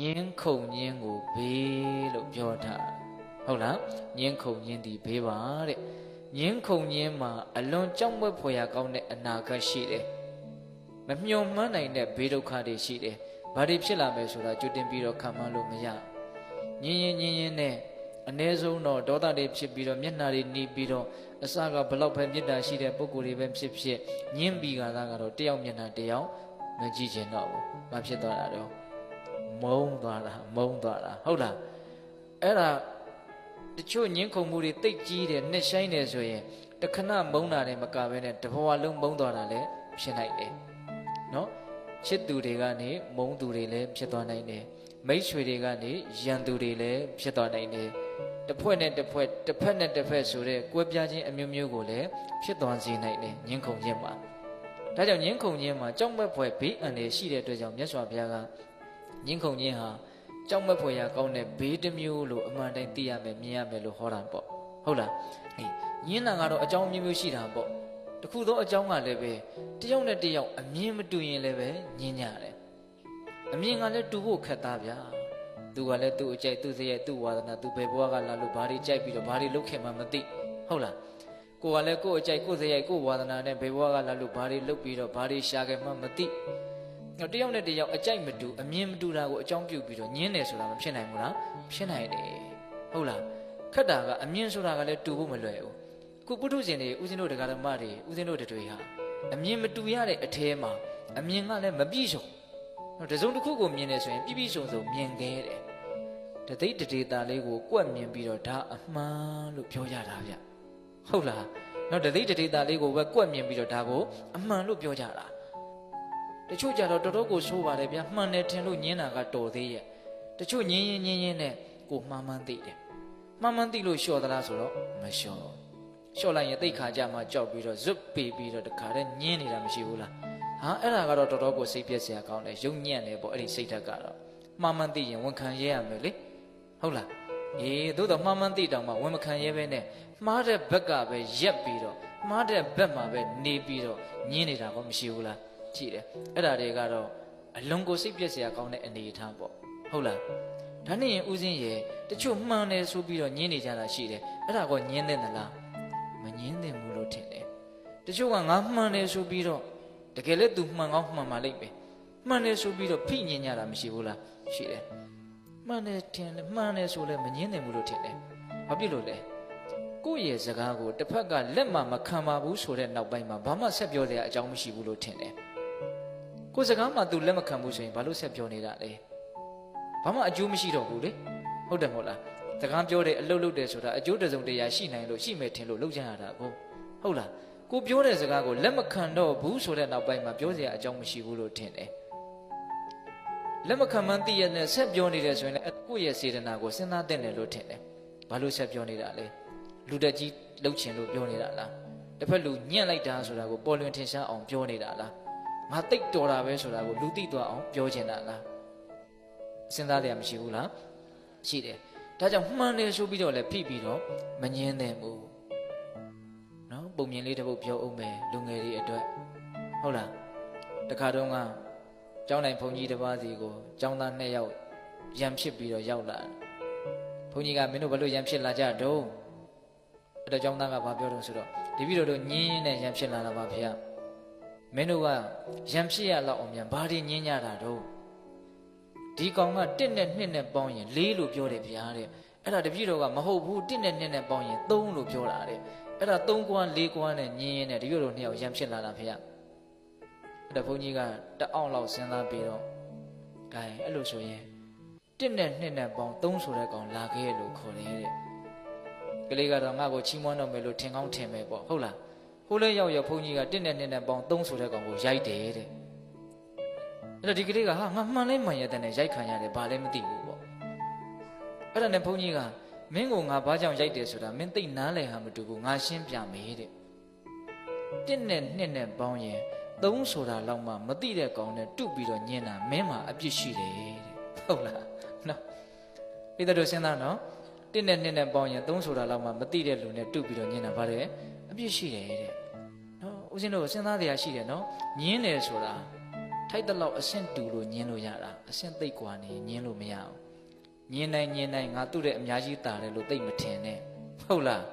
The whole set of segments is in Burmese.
ညင်းခုန်ညင်းကိုဘေးလို့ပြောတာဟုတ်လားညင်းခုန်ညင်းဒီဘေးပါတဲ့ညင်းခုန်ညင်းမှာအလွန်ကြောက်မွက်ဖွယ်ရာကောင်းတဲ့အနာဂတ်ရှိတယ်မမျှော်မှန်းနိုင်တဲ့ဘေးဒုက္ခတွေရှိတယ်ဘာတွေဖြစ်လာမယ်ဆိုတာကြိုတင်ပြီးတော့ခံမှန်းလို့မရညင်းရင်ညင်းရင်နဲ့အ ਨੇ ဆုံးတော့ဒေါသတွေဖြစ်ပြီးတော့မျက်နှာတွေหนีပြီးတော့အစကဘလောက်ပဲမေတ္တာရှိတဲ့ပုံကိုယ်တွေပဲဖြစ်ဖြစ်ညင်းပြီးကသာကတော့တယောက်မျက်နှာတယောက်မကြည့်ချင်တော့ဘူးဘာဖြစ်သွားတာတော့ မုန်းသွားတာမုန်းသွားတာဟုတ်လားအဲ့ဒါတချို့ညင်းခုန်မှုတွေတိတ်ကြီးတယ်နှစ်ဆိုင်တယ်ဆိုရင်တခဏမုန်းတာနဲ့မကဘဲနဲ့တဘဝလုံးမုန်းသွားတာလည်းဖြစ်နိုင်တယ်နော်ချစ်သူတွေကနေမုန်းသူတွေလည်းဖြစ်သွားနိုင်တယ်မိတ်ဆွေတွေကနေရန်သူတွေလည်းဖြစ်သွားနိုင်တယ်တစ်ဖွဲ့နဲ့တစ်ဖွဲ့တစ်ဖက်နဲ့တစ်ဖက်ဆိုတဲ့ကွဲပြားခြင်းအမျိုးမျိုးကိုလည်းဖြစ်သွားစေနိုင်တယ်ညှင်းခုန်ခြင်းမှာဒါကြောင့်ညှင်းခုန်ခြင်းမှာကြောက်မက်ဖွယ်ဘေးအန္တရာယ်ရှိတဲ့အတွက်ကြောင့်မြတ်စွာဘုရားက ညှင်းခုန်ခြင်းဟာကြောက်မက်ဖွယ်ရာကောင်းတဲ့ဘေးတစ်မျိုးလို့အမှန်တိုင်းသိရမယ်မြင်ရမယ်လို့ဟောတာပေါ့ဟုတ်လားအေးညင်းတာကတော့အကြောင်းမျိုးမျိုးရှိတာပေါ့တခုသောအကြောင်းကလည်းပဲတယောက်နဲ့တယောက်အမြင်မတူရင်လည်းပဲညင်းကြတယ်အမြင်ကလည်းတူဖို့ခက်သားဗျာသူကလည်းသူ့အကြိုက်သူ့စရိုက်သူ့ဝါဒနာသူဘယ်ဘဝကလာလို့ဘာတွေကြိုက်ပြီးတော့ဘာတွေလုပ်ခင်မှမသိဟုတ်လားကိုကလည်းကို့အကြိုက်ကို့စရိုက်ကို့ဝါဒနာနဲ့ဘယ်ဘဝကလာလို့ဘာတွေလုပ်ပြီးတော့ဘာတွေရှာခဲ့မှမသိ တော့တယောက်နဲ့တယောက်အကြိုက်မတူအမြင်မတူတာကိုအကြောင်းပြုပြီးတော့ညင်းတယ်ဆိုတာမဖြစ်နိုင်ဘူးလားဖြစ်နိုင်တယ်ဟုတ်လားခက်တာကအမြင်ဆိုတာကလည်းတူဖို့မလွယ်ဘူးခုပုထုဇဉ်တွေဦးဇင်းတို့တရားဓမ္မတွေဦးဇင်းတို့တွေဟာအမြင်မတူရတဲ့အထဲမှာအမြင်ကလည်းမပြည့်စုံတော့တစုံတစ်ခုကိုမြင်နေဆိုရင်ပြည့်ပြည့်စုံစုံမြင်ခဲ့တယ်တသိတဒေတာလေးကိုကွက်မြင်ပြီးတော့ဒါအမှန်လို့ပြောကြတာဗျဟုတ်လားနော်တသိတဒေတာလေးကိုပဲကွက်မြင်ပြီးတော့ဒါကိုအမှန်လို့ပြောကြတာ တချို့ကြတော့တော်တော်ကိုဆိုးပါတယ်ဗျမှန်တယ်ထင်လို့ညင်းတာကတော်သေးရဲ့တချို့ညင်းရင်ညင်းရင်နဲ့ကိုမှားမှန်းသိတယ်မှားမှန်းသိလို့လျှော်သလားဆိုတော့မလျှော်လျှော်လိုက်ရင်တိတ်ခါကြမှာကြောက်ပြီးတော့ဇွတ်ပေပြီးတော့တခါတည်းညင်းနေတာမရှိဘူးလားဟာအဲ့ဒါကတော့တော်တော်ကိုစိတ်ပြက်စရာကောင်းတယ်ယုံညံ့တယ်ပေါ့အဲ့ဒီစိတ်ဓာတ်ကတော့မှားမှန်းသိရင်ဝန်ခံရဲရမယ်လေဟုတ်လားအေးသို့တော့မှားမှန်းသိတောင်မှဝန်မခံရဲပဲနဲ့မှားတဲ့ဘက်ကပဲရက်ပြီးတော့မှားတဲ့ဘက်မှာပဲနေပြီးတော့ညင်းနေတာကောမရှိဘူးလား ကြည့်တယ်အဲ့ဒါတွေကတော့အလွန်ကိုစိတ်ပြက်စရာကောင်းတဲ့အနေအထားပေါ့ဟုတ်လားဒါနဲ့ရင်ဦးစင်းရဲ့တချို့မှန်တယ်ဆိုပြီးတော့ညင်းနေကြတာရှိတယ်အဲ့ဒါကောညင်းတဲ့သလားမညင်းသင့်ဘူးလို့ထင်တယ်တချို့ကငါမှန်တယ်ဆိုပြီးတော့တကယ်လည်း तू မှန်ကောင်းမှန်ပါလိမ့်မယ်မှန်တယ်ဆိုပြီးတော့ဖိညင်ကြတာမရှိဘူးလားရှိတယ်မှန်တယ်ထင်တယ်မှန်တယ်ဆိုလည်းမငင်းတယ်ဘူးလို့ထင်တယ်ဘာဖြစ်လို့လဲကိုယ့်ရဲ့စကားကိုတစ်ဖက်ကလက်မှမခံပါဘူးဆိုတဲ့နောက်ပိုင်းမှာဘာမှဆက်ပြောတဲ့အကြောင်းမရှိဘူးလို့ထင်တယ် ကိုယ်စကားမှ तू လက်မခံဘူးဆိုရင်ဘာလို့ဆက်ပြောနေတာလဲဘာမှအကျိုးမရှိတော့ဘူးလေဟုတ်တယ်မဟုတ်လားစကားပြောတယ်အလုပ်လုပ်တယ်ဆိုတာအကျိုးတစုံတရာရှိနိုင်လို့ရှိမယ်ထင်လို့လုပ်ကြရတာကိုဟုတ်လားကိုပြောတဲ့စကားကိုလက်မခံတော့ဘူးဆိုတဲ့နောက်ပိုင်းမှာပြောစရာအကြောင်းမရှိဘူးလို့ထင်တယ်လက်မခံမှန်းသိရတဲ့ဆက်ပြောနေတယ်ဆိုရင်လည်းကိုယ့်ရဲ့စေတနာကိုစဉ်းစားတဲ့တယ်လို့ထင်တယ်ဘာလို့ဆက်ပြောနေတာလဲလူတက်ကြီးလှုပ်ချင်လို့ပြောနေတာလားတစ်ဖက်လူညှက်လိုက်တာဆိုတာကိုပေါ်လွင်ထင်ရှားအောင်ပြောနေတာလား ငါတိတ်တော်တာပဲဆိုတာကိုလူသိသွားအောင်ပြောချင်တာလားစဉ်းစားတယ်မရှိဘူးလားရှိတယ်ဒါကြောင့်မှန်တယ်ဆိုပြီးတော့လည်းဖိပြီးတော့မငင်းသင့်ဘူးနော်ပုံမြင်လေးတစ်ပုဒ်ပြောအောင်မယ်လူငယ်တွေအတွက်ဟုတ်လားတခါတုန်းကကျောင်းတိုင်းဘုန်းကြီးတစ်ပါးစီကိုကျောင်းသားနှစ်ယောက်ရံဖြစ်ပြီးတော့ရောက်လာဘုန်းကြီးကမင်းတို့ဘလို့ရံဖြစ်လာကြတော့အဲ့တော့ကျောင်းသားကဘာပြောတော့ဆိုတော့တပည့်တော်တို့ညင်းနဲ့ရံဖြစ်လာတာပါဖေရ မင်းတို့ကရံဖြစ်ရလောက်အောင်မြန်ဘာတွေညင်းကြတာတော့ဒီကောင်က1နဲ့2နဲ့ပေါင်းရင်4လို့ပြောတယ်ဗျာတဲ့အဲ့ဒါတပည့်တော်ကမဟုတ်ဘူး1နဲ့2နဲ့ပေါင်းရင်3လို့ပြောတာတဲ့အဲ့ဒါ3ကွမ်း4ကွမ်းနဲ့ညင်းရင်နဲ့တပည့်တော်နှစ်ယောက်ရံဖြစ်လာတာဖေရအဲ့ဒါဘုန်းကြီးကတအောင်လောက်စဉ်းစားပြီးတော့ဂိုင်းအဲ့လိုဆိုရင်1နဲ့2နဲ့ပေါင်း3ဆိုတဲ့ကောင်လာခဲ့လို့ခေါ်တယ်တဲ့ကလေးကတော့ငါ့ကိုချီးမွမ်းတော့မယ်လို့ထင်ကောင်းထင်မယ်ပေါ့ဟုတ်လား ဟိုးလဲရောက်ရောက်ဘုန်းကြီးက1နဲ့2နဲ့ပေါင်း3ဆိုတဲ့ကောင်ကိုရိုက်တယ်တဲ့အဲ့တော့ဒီကလေးကဟာငါမှန်လဲမှန်ရတဲ့နဲ့ရိုက်ခံရတယ်ဘာလဲမသိဘူးပေါ့အဲ့ဒါနဲ့ဘုန်းကြီးကမင်းကိုငါဘာကြောင့်ရိုက်တယ်ဆိုတာမင်းသိနားလည်ဟာမတူဘူးငါရှင်းပြမယ်တဲ့1နဲ့2နဲ့ပေါင်းရင်3ဆိုတာလောက်မှမသိတဲ့ကောင်နဲ့တုပြီးတော့ညင်းတာမင်းမှာအပြစ်ရှိတယ်တဲ့ဟုတ်လားနော်ပိဿတို့စဉ်းစားနော်1နဲ့2နဲ့ပေါင်းရင်3ဆိုတာလောက်မှမသိတဲ့လူနဲ့တုပြီးတော့ညင်းတာဗါတယ် အပြစ်ရှိတယ်တဲ့နော်ဦးဇင်းတို့စဉ်းစားတရားရှိတယ်နော်ညင်းတယ်ဆိုတာထ ထိုက်တဲ့လောက်အဆင့်တူလို့ညင်းလို့ရတာအဆင့်သိပ်กว่าနေညင်းလို့မရအောင်ညင်းနိုင်ညင်းနိုင်ငါသူ့တဲ့အများကြီးတာတယ်လို့သိပ်မထင်နဲ့ဟုတ်လား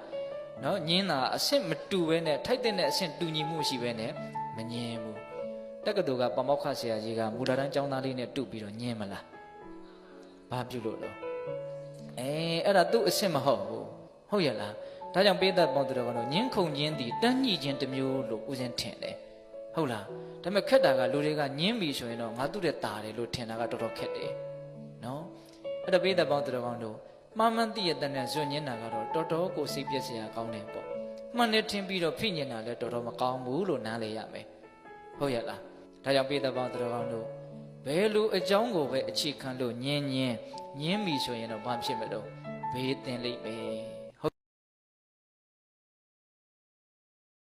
နော်ညင်းတာအဆင့်မတူဘဲနဲ့ထိုက်တဲ့အဆင့်တူညီမှုရှိဘဲနဲ့မညင်းဘူးတက္ကသိုလ်ကပမောက္ခဆရာကြီးကမူလာတန်းကျောင်းသားလေးနဲ့တူပြီးတော့ညင်းမလားဘာပြုလို့လဲအဲအဲ့ဒါသူ့အဆင့်မဟုတ်ဘူးဟုတ်ရဲ့လား ဒါကြောင့်ပေးသက်ပေါင်းသူတော်ကတော့ညင်းခုန်ခြင်းသည်တန်းညှိခြင်းတစ်မျိုးလို့ဦးဇင်းထင်တယ်ဟုတ်လားဒါပေမဲ့ခက်တာကလူတွေကညင်းပြီဆိုရင်တော့ငါသူ့တဲ့တာတယ်လို့ထင်တာကတော်တော်ခက်တယ်နော်အဲ့ဒါပေးသက်ပေါင်းသူတော်ကောင်းတို့မှားမှန်းသိရတဲ့နဲ့ဇွတ်ညင်းတာကတော့တော်တော်ကိုစိတ်ပြည့်စရာကောင်းတယ်ပေါ့မှန်နေထင်ပြီးတော့ဖိညင်တာလည်းတော်တော်မကောင်းဘူးလို့နားလည်ရမယ်ဟုတ်ရဲ့လားဒါကြောင့်ပေးသက်ပေါင်းသူတော်ကောင်းတို့ဘယ်လိုအကြောင်းကိုပဲအခြေခံလို့ညင်းညင်းညင်းပြီဆိုရင်တော့ဘာဖြစ်မလို့ဘေးတင်လိမ့်မယ်